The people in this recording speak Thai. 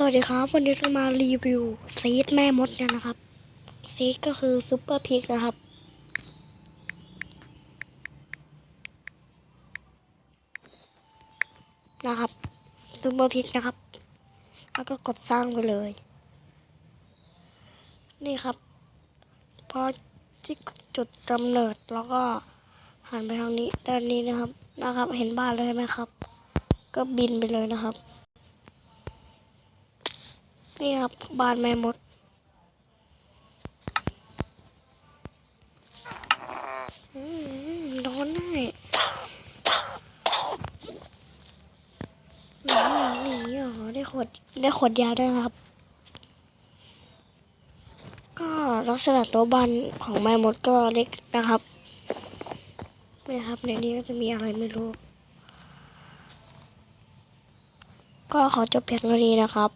สวัสดีครับ วันนี้จะมารีวิวซีดแม่มดกันนะครับ ซีดก็คือซุปเปอร์พิกนะครับ นะครับซุปเปอร์พิกนะครับ แล้วก็กดสร้างไปเลย นี่ครับ พอที่จุดกำเนิดแล้วก็หันไปทางนี้ด้านนี้นะครับนะครับ เห็นบ้านเลยไหมครับ ก็บินไปเลยนะครับ นี่ครับบานแม่มดอืมโดนได้ หนีหนีหนีอ๋อได้ขวดได้ขวดยาด้วยครับ ก็ลักษณะตัวบานของแม่มดก็เล็กนะครับนี่ครับในนี้ก็จะมีอะไรไม่รู้ ก็ขอจบเพียงเท่านี้นะครับ